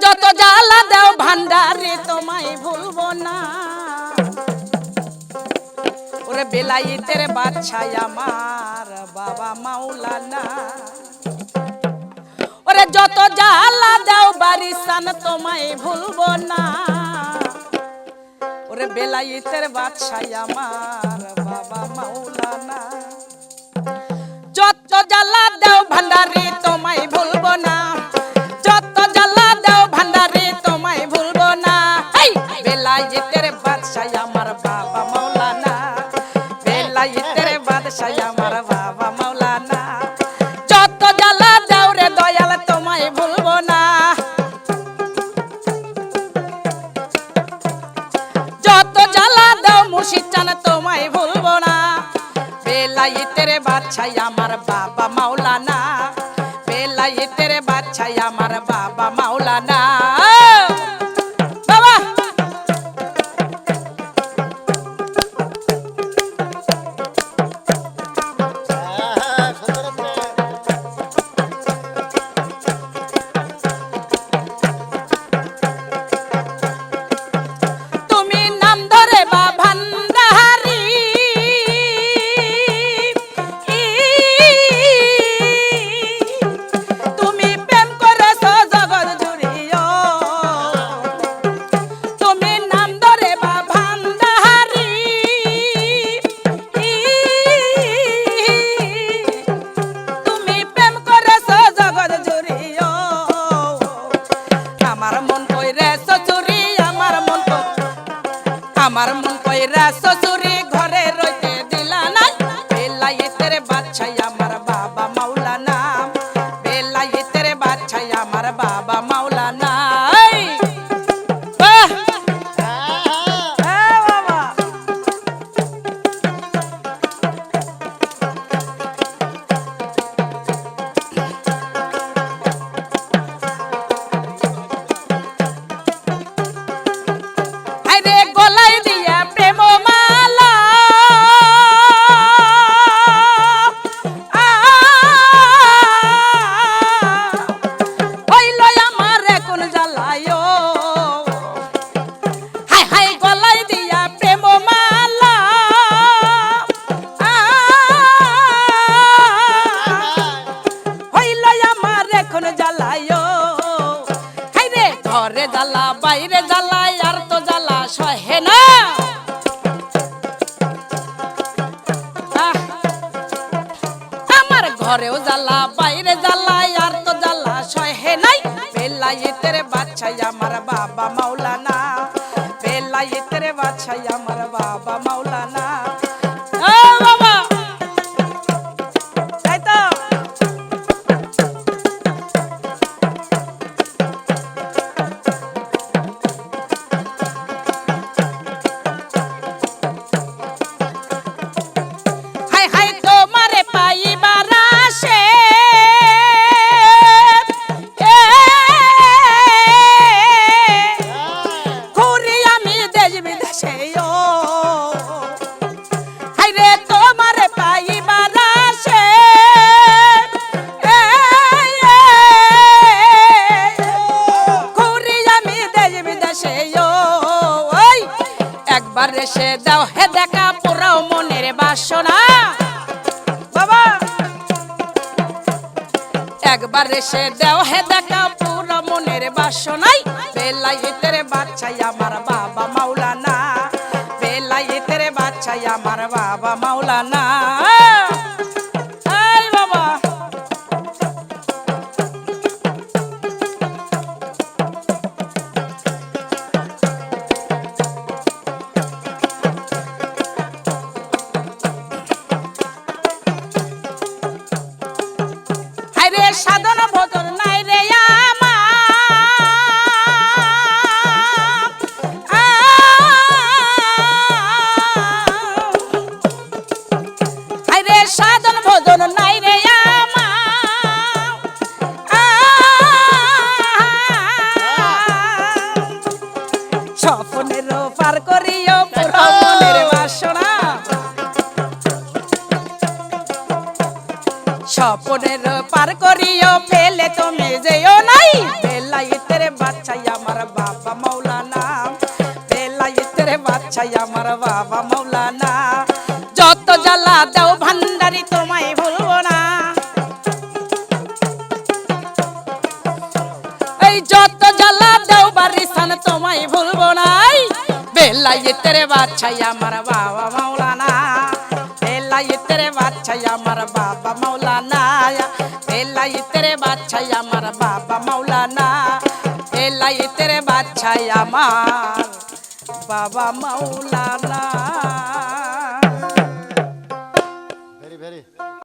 যত জ্বালা দাও ভান্ডারে, তোমায় ভুলবো না। ওরে বেলাইতের বাচ্চাই আমার বাবা মাওলানা। ওরে যত জ্বালা দাও বারিসান তোমায় ভুলবো না। ওরে বেলাইতের বাচ্চাই আমার বাবা মাওলানা। যত জ্বালা দাও ভান্ডারে, তোমায় ভুলবো না। ভুলবো না। বেলাইতের বাচ্চাই আমার বাবা মাওলানা। বেলাইতের বাচ্চাই আমার বাবা আমার আরে গলায় দিয়া প্রেম মালা হইল আমার এখন জ্বালায়। হাই হাই গলায় দিয়া প্রেম মালা হইল আমার এখন জ্বালায়। হাই রে ঘরে জ্বালা, বাইরে জ্বালা। আমার ঘরেও জ্বালা, বাইরে জ্বালা, আর তো জ্বালা সহে নাই। বেলাইতের বাচ্চাই আমার বাবা মাওলানা বাবা। একবার এসে দাও হে দেখা পুরো মনের বাসনাই। বেলাইতের বাচ্চাই আমার স্বপনের পার করিও পুরো মনের বাসনা। স্বপনের পার করিও, পেলে তুমি যেও নাই। বেলাইতের বাচ্চাই আমার বাবা মৌলানা। বেলাইতের বাচ্চাই আমার বাবা মৌলানা। যত জ্বালা দাও ভান্ডারি তোমায় বেলাই তেরে বাচ্চাই আমার বাবা মাওলানা। বেলাই তেরে বাচ্চাই আমার বাবা মাওলানা। বেলাই তেরে বাচ্চাই আমার বাবা মাওলানা। বেলাই তেরে বাচ্চাই আমার বাবা মাওলানা।